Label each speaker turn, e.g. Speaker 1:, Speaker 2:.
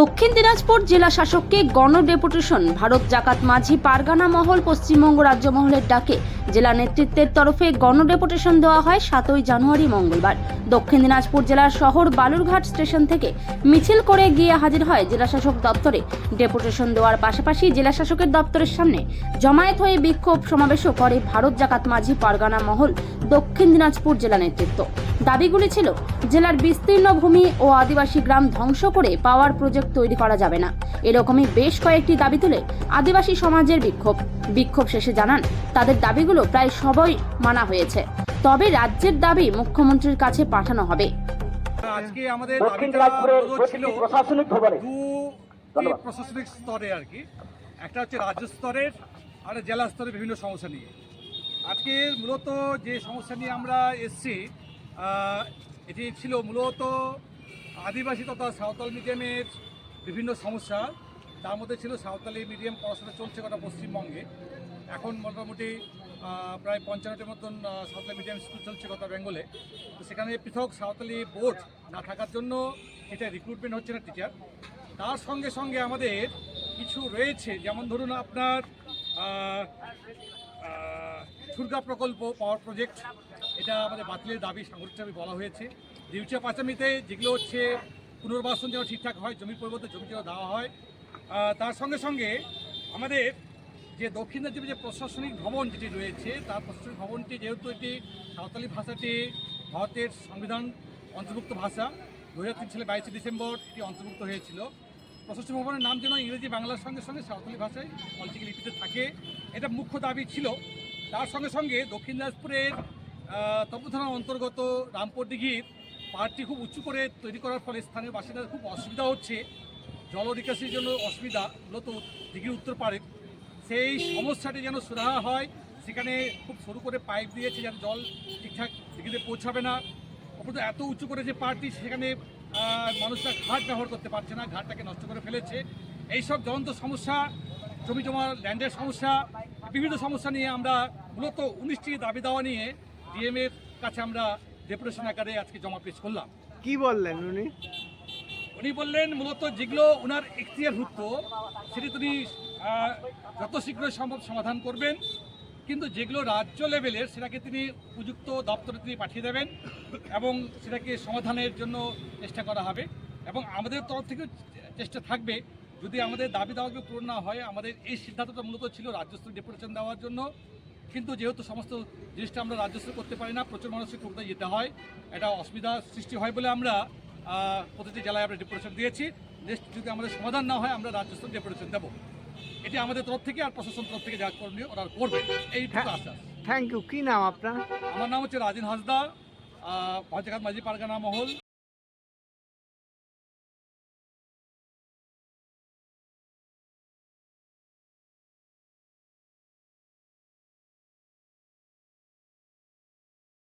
Speaker 1: দক্ষিণ দিনাজপুর জেলা শাসককে গণ ডেপুটেশন। ভারত জাকাত মাঝি পারগানা মহল পশ্চিমবঙ্গ রাজ্য মহলের ডাকে জেলা নেতৃত্বের তরফে গণ ডেপুটেশন দেওয়া হয় সাতই জানুয়ারি মঙ্গলবার। দক্ষিণ দিনাজপুর জেলার শহর বালুরঘাট স্টেশন থেকে মিছিল করে গিয়ে হাজির হয় জেলাশাসক দপ্তরে। ডেপুটেশন দেওয়ার পাশাপাশি জেলাশাসকের দপ্তরের সামনে জমায়েত হয়ে বিক্ষোভ সমাবেশও করে ভারত জাকাত মাঝি পারগানা মহল দক্ষিণ দিনাজপুর জেলা নেতৃত্ব। দাবিগুলি ছিল জেলার বিস্তীর্ণ ভূমি ও আদিবাসী গ্রাম ধ্বংস করে পাওয়ার প্রজেক্ট তৈরি করা যাবে না। এরকমই বেশ কয়েকটি দাবি তুলে আদিবাসী সমাজের বিক্ষোভ। বিক্ষোভ শেষে জানান তাদের দাবিগুলো প্রায় সবই মানা হয়েছে। তবে রাজ্যের দাবি মুখ্যমন্ত্রীর কাছে পাঠানো হবে।
Speaker 2: আজকে আমাদের ছিল
Speaker 3: প্রশাসনিক ভবনে
Speaker 2: প্রশাসনিক স্তরে আর কি। একটা হচ্ছে রাজ্য স্তরের আর জেলা স্তরের বিভিন্ন সমস্যা নিয়ে। আজকে মূলত যে সমস্যা নিয়ে আমরা এসছি এটি ছিল মূলত আদিবাসী তথা সাঁওতাল মিডিয়ামের বিভিন্ন সমস্যা। তার মধ্যে ছিল সাঁওতালি মিডিয়াম পড়াশোনা চলছে গোটা পশ্চিমবঙ্গে। এখন মোটামুটি প্রায় পঞ্চান্নটির মতন সাঁওতালি মিডিয়াম স্কুল চলছে গোটা বেঙ্গলে। তো সেখানে পৃথক সাঁওতালি বোর্ড না থাকার জন্য এটা রিক্রুটমেন্ট হচ্ছে না টিচার তার সঙ্গে সঙ্গে আমাদের কিছু রয়েছে, যেমন ধরুন আপনার আহ, প্রকল্প পাওয়ার প্রজেক্ট এটা আমাদের বাতিলের দাবি সাংগঠনিকভাবে বলা হয়েছে। দিউচিয়া পাঁচামিতে যেগুলো হচ্ছে পুনর্বাসন যেন ঠিকঠাক হয় জমির পরিবর্তে জমি যেন দেওয়া হয় তার সঙ্গে সঙ্গে আমাদের যে দক্ষিণ দিনাজপুরে যে প্রশাসনিক ভবন যেটি রয়েছে তার প্রশাসনিক ভবনটি যেহেতু এটি সাঁওতালি ভাষাটি ভারতের সংবিধান অন্তর্ভুক্ত ভাষা দু হাজার তিন সালে বাইশে ডিসেম্বর এটি অন্তর্ভুক্ত হয়েছিল। প্রশাসনিক ভবনের নাম যেন ইংরেজি বাংলার সঙ্গে সঙ্গে সাঁওতালি ভাষায় পলিটিক্যাল লিপিতে থাকে এটা মুখ্য দাবি ছিল। তার সঙ্গে সঙ্গে দক্ষিণ দিনাজপুরের তপু থানার অন্তর্গত রামপুর দিঘির পাহাড়টি খুব উঁচু করে তৈরি করার ফলে স্থানীয় বাসিন্দাদের খুব অসুবিধা হচ্ছে। জল নিকাশির জন্য অসুবিধা, মূলত দিঘির উত্তর পাড়ে। সেই সমস্যাটি যেন সুরাহা হয়, সেখানে খুব সরু করে পাইপ দিয়েছে যেন জল ঠিকঠাক দিঘিতে পৌঁছাবে না। অপরত এত উঁচু করে যে পার্টি সেখানে মানুষরা ঘাট ব্যবহার করতে পারছে না, ঘাটটাকে নষ্ট করে ফেলেছে। এইসব জ্বলন্ত সমস্যা জমি জমা ল্যান্ডের সমস্যা বিভিন্ন সমস্যা নিয়ে আমরা মূলত উনিশটি দাবি দাওয়া নিয়ে ডিএমের কাছে আমরা ডেপুটেশন আকারে আজকে জমা পেশ করলাম।
Speaker 4: কি বললেন উনি?
Speaker 2: উনি বললেন মূলত যেগুলো ওনার এখতিয়ারভুক্ত সেটি তিনি যত শীঘ্রই সম্ভব সমাধান করবেন। কিন্তু যেগুলো রাজ্য লেভেলের সেটাকে তিনি উপযুক্ত দপ্তরে তিনি পাঠিয়ে দেবেন এবং সেটাকে সমাধানের জন্য চেষ্টা করা হবে। এবং আমাদের তরফ থেকেও চেষ্টা থাকবে যদি আমাদের দাবি দাওয়াকে পূরণ না হয় আমাদের এই সিদ্ধান্তটা মূলত ছিল রাজ্যস্তর ডেপুটেশন দেওয়ার জন্য। কিন্তু যেহেতু সমস্ত জিনিসটা আমরা রাজ্যস্তর করতে পারি না প্রচুর মানুষকে কলকাতায় যেতে হয়। এটা অসুবিধা সৃষ্টি হয় বলে আমরা প্রতিটি জেলায় আমরা ডেপুটেশন দিয়েছি। নেক্সট যদি আমাদের সমাধান না হয় আমরা রাজ্যস্তর ডেপুটেশন দেবো। এটি আমাদের তরফ থেকে আর প্রশাসন তরফ থেকে যা করণীয় ওরা করবে। এইটুকু আশ্বাস।
Speaker 4: থ্যাংক ইউ কি নাম আপনার?
Speaker 2: আমার নাম হচ্ছে রাজিন হাসদা ভাজাঘাট মাঝি পারগানা মহল।